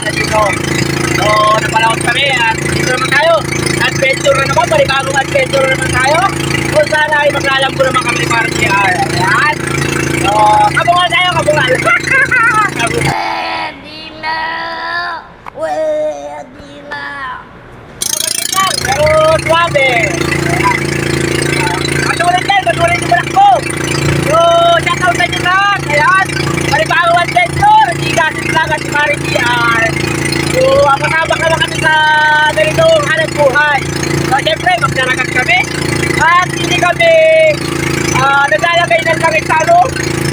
daanan dito. So, napalawag kami at dito naman tayo. Adventure na naman, panibagong adventure na naman tayo. Kung sana ay maglalambo naman kami para siya. Ayan. So, kabungal tayo, kabungal. kabungal. Pwede na! Pwede na! Pero. Matuloy din, matuloy din balak ko. So, shout out sa inyo lahat. Ayan, panibagong adventure. Talaga si Mari PR. So, ang kasama ka lang kami sa ganitong hanap buhay. So, syempre, magdaragat kami. At hindi kami ah naglalagay ng langit sa ano,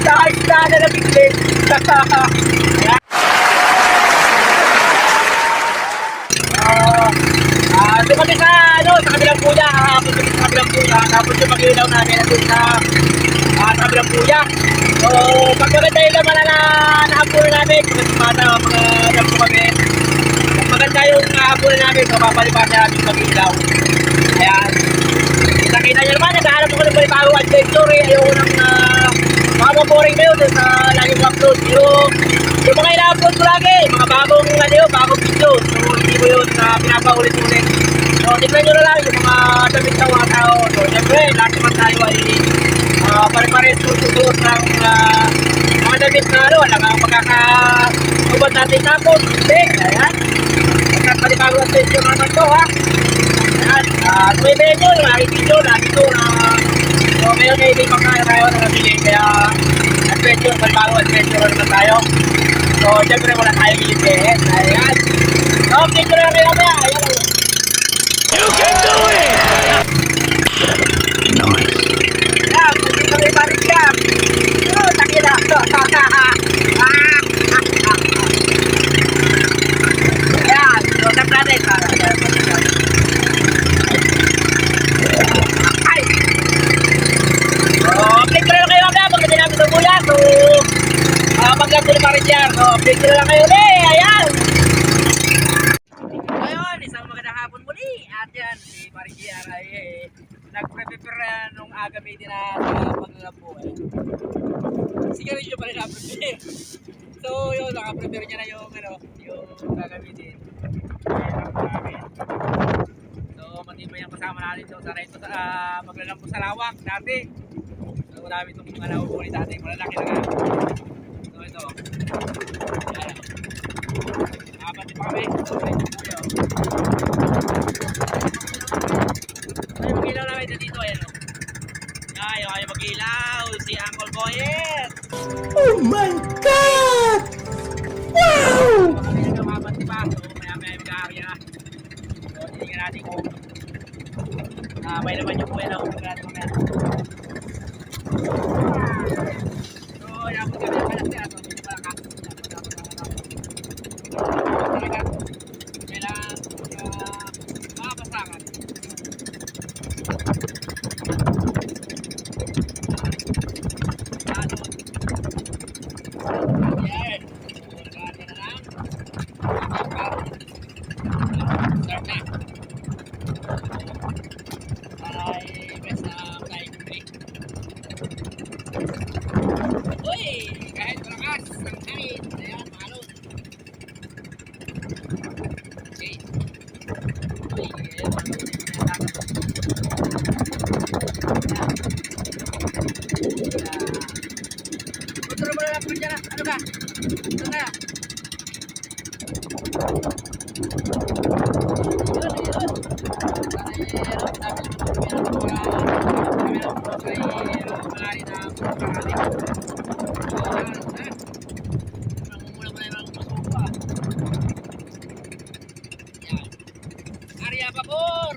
sa isla na nabiglit. Ayan. Ah, ah, doon kami sa, ano, sa kabilang puya, hahapon sa kabilang puya, tapos yung mag-ilaw namin nandun sa, ah, sa kabilang puya. So, pag maganda yung laman na nahapunan namin, kung mata, mga dampo kami, pag maganda yung nahapunan namin, so, papalipan namin mag-ilaw. Ayan. Nakita niyo naman, naghahanap ako ng balibagong adventure eh. Ayoko nang uh, makapaboring na yun dun sa lagi ko upload. Pero yung mga ina-upload ko lagi, mga bagong ano yun, bagong video. So hindi ko yun na pinapaulit-ulit. So tignan nyo na lang yung mga damit ng mga. So syempre, lahat naman tayo ay uh, pare-pares susuot ng uh, mga damit na ano, lang ang magkakahubad natin tapos. Hindi, ayan. Magkakalibago adventure naman to ha. Ayan, ah, uh, medyo, yung aking video, lagi ko na, so ngayon ay hindi pa kaya tayo na nabili, kaya adventure, palibago adventure naman tayo. So, syempre wala tayo bilihin, ayan. So, picture na namin, ayan. You can do it! Ayan, pagkita kami parin siya. Oh, takila. Ayan, so, tap natin. Ayan, Ay! Oh, update ko na lang kayo mamaya pag hindi namin tumulan. So, uh, mag-vlog ko na pa rin dyan. So, update ko na lang kayo ulit. Ayan! Ngayon, isang magandang hapon muli. At yan, si Paring GR ay eh, nag-prepare nung aga may din na sa paglalabo. Eh. Sigarilyo pa rin na-prepare. So, yun, naka-prepare niya na yung, ano, yung gagamitin. So, matibay ang kasama natin doon sa rento sa uh, maglalampo sa lawak dati. So, marami itong mga nahuhuli dati. Malalaki na nga. So, ito. Ayan. Nakapati pa kami. So, ito po yun. Ay, mag-ilaw lang ito dito. Ayan o. Ay, ay, mag-ilaw. Si Uncle Boyet. Oh my God! Wow! Ah, may naman yung kuya na ulit natin mamaya. So, yan po kami ang kalas niya. So, medyo malakas. Talaga, kailangan uh, makapasangan. Ano? Yan. Nagkakita na lang. Start na. ay best na flying break. Uy! Kahit malakas ang hangin, ayan, maalon. Okay. Uy, ayan, Kontrol mo na lang po ah. ano ka? Ano ka? Yun, yun. Arya Babor!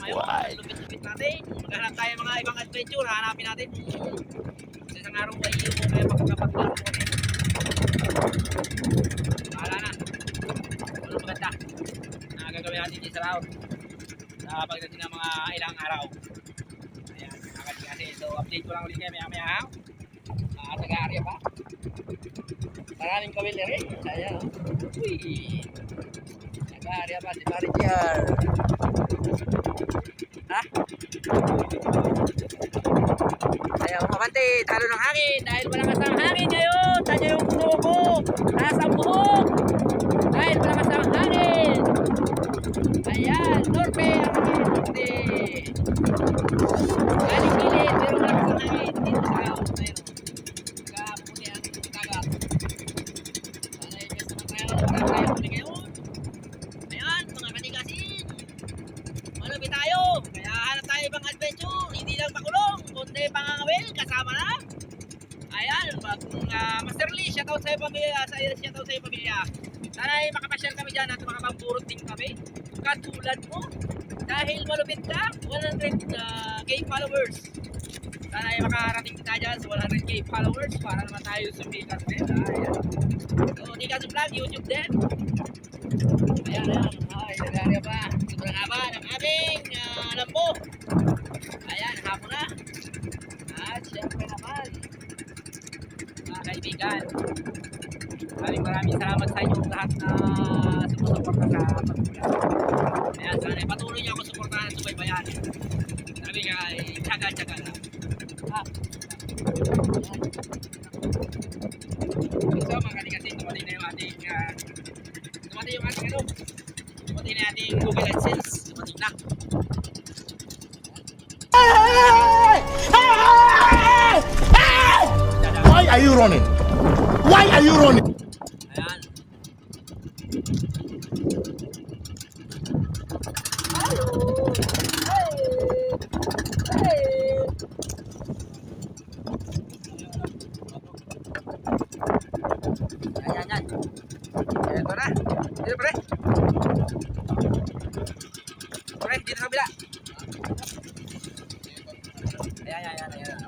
Boy. Lupit-lupit natin. Maghanap tayo mga ibang adventure. Hanapin natin. Sa isang araw ay iyo mo kayo makakapaglaro kami. Bahala na. Ano maganda na gagawin natin dito sa round sa pagdating ng mga ilang araw. Ayan, nakakati kasi. So, update ko lang ulit kayo maya maya ha. Ah, taga-area pa. Maraming kawil na rin. Ayan. oh. Uy. Taga-area pa si Pare JR. Ha? Ayaw kumabante, talo ng hangin dahil malakas ang hangin ngayon. Tanya yung puno ko. Nasa buhok. Dahil malakas ang hangin. Ayan, norte ang. Norte. Galing gilid, pero malakas ang hangin. Dito sa Ayun. Shoutout sa pamilya, sa shoutout sa pamilya. Sana ay makapasyal kami dyan at makapagpurot din kami. Katulad mo. Dahil malupit ka, 100k followers. Sana ay makarating kita dyan sa 100k followers para naman tayo sumikat din. Ayan. So, di ka sa YouTube din. Ayan, ayan. Ay, nagaya pa. Sobrang haba ng aming uh, lambo. Ayan, hapon na. At syempre naman, kaibigan, maraming maraming salamat sa inyong lahat na sumusuporta sa pagkulang. Ayan, sana patuloy niyo ako suportahan at subaybayan. Sabi nga, tsaga-tsaga lang. Ha? So, mga kanigasin, dumating na yung ating uh, dumating yung ating ano, dumating na ating Google AdSense, dumating na. Are you running? Why are you running? Ayan. Ayan, ayan. Ito na. Dito, pre. Pre, dito sa ayan, ayan, ayan.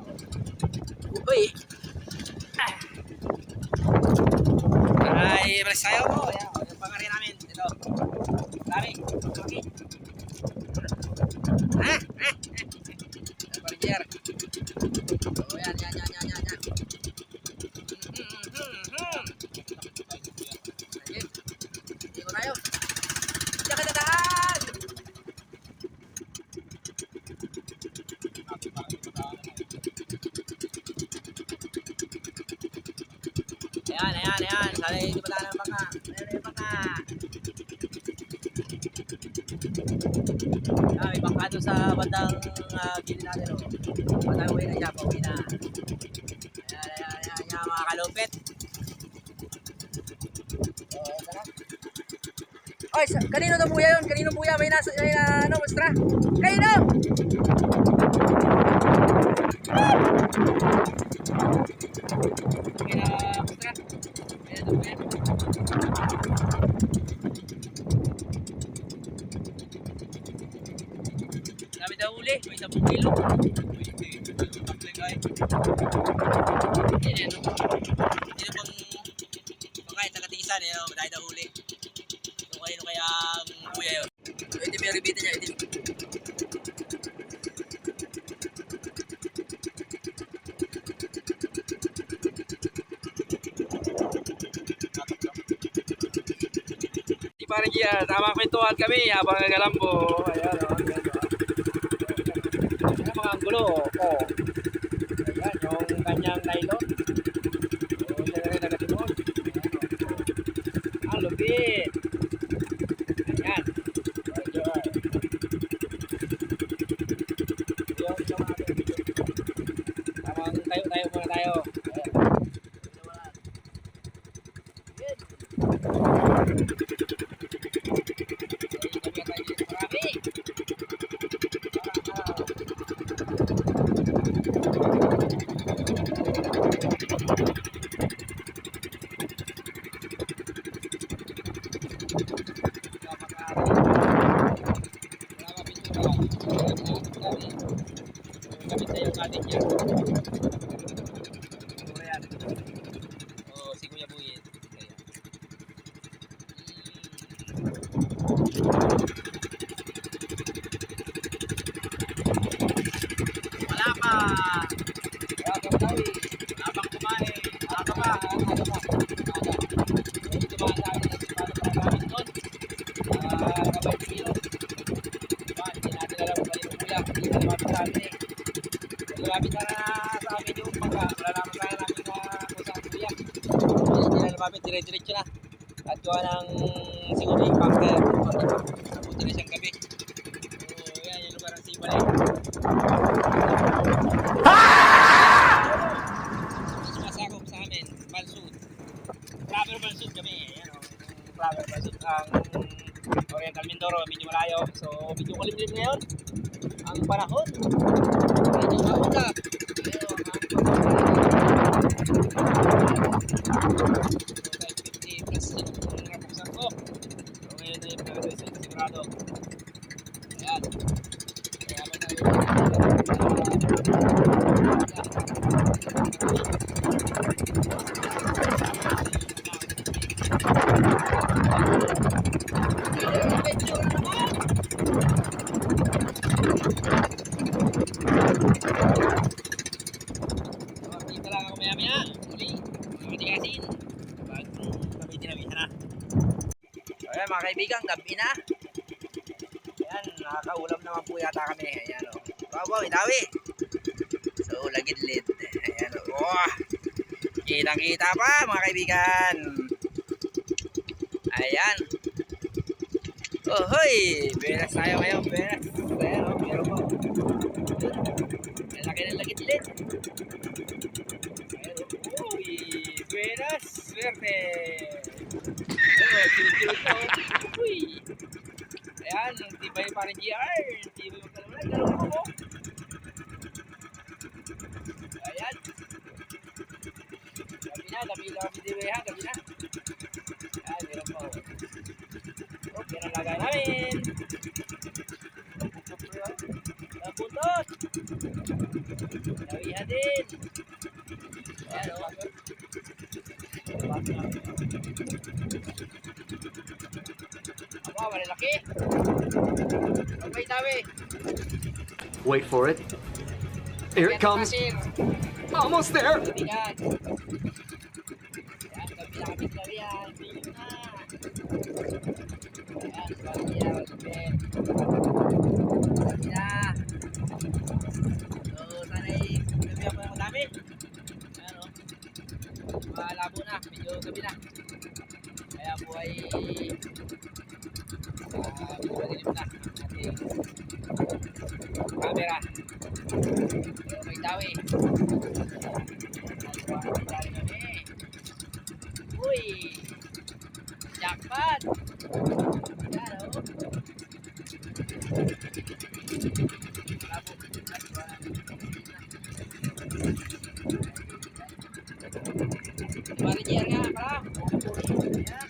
Uy. Ay, balik tayo po. Ayan, yung pangarin namin. Ito. Dami. Okay. Ah, ah. Barrier. Oh, yan, yan, yan, yan, yan, yan. Ayan, ayan, ayan. Sana hindi pa ng baka. Ayan, yung baka. Ah, may baka doon sa bandang uh, gilid natin. Oh. Patay uwi na siya, pauwi na. Ayan, ayan, ayan, ayan, mga kalupit. Oy, sa- kanino to buya yun? Kanino buya? May nasa, may na, ano, mustra? Kanino? May Dami daw uli, may 10 kilo. Uy, hindi, tatleng ay. Yan yan, no? Daw uli. So, kayo kaya ang kuya yun. So, ito may ribita niya, ito. Yan, tama kwentuhan kami habang nagalambo. Oh, ayan, oh. Ayan, mga gulo. Oh. Ayan, yung kanyang nylon. Oh, siya na rin nagatimod. Ayan, oh. Ang lupit. Ayan. Enjoy. Yung, yung ating video. Tamang tayo, tayo muna tayo. Ayan. Good. Oh, si Kuya Buyit. Kaya. Wala pa. Wala pa tayo. Wala pang kumain. Wala pa ba? Wala pa. Medyo tumaas sa Ah. Hindi na sa amin yung pagka. Malalaman tayo namin na kung saan kuya. Hindi na lumapit. Dire-diretso na. At gawa ng siguro yung bunker. Nabuti na siyang gabi. So, yan yung lugar ng Sibal eh. Sumasakop sa amin, Balsud. Flower Balsud kami. Yan o. Flower Balsud ang Oriental Mindoro. Medyo malayo. So, kulimlim ngayon. Ang panahon. Medyo maulap. Pero, So, 50 plus dito lang ako maya-maya. Uli, mga tigasin. Pag kami tinabihan na. Ayan mga kaibigan, gabi na. Ayan, nakakaulam naman po yata kami. Ayan o. Wow, wow, itawi. So, lagid-lid. Ayan o. Oh, kitang-kita pa mga kaibigan. Ayan. Oh, hoy! Beres tayo ngayon, beres. Ayan o, meron po. Ang laki ng lagid-lid. Ayan o. Uy! Buenas! Cute-cute po. Uy! Ayan, tibay pa rin GR. Din. Wait for it. Here it comes. Almost there. So, sana'y gabi ako ng madami. Ayan o. Na, medyo gabi na. Kaya po ay medyo madilim na. Uy! Jackpot! Yan o. Manager nga pala. Yan.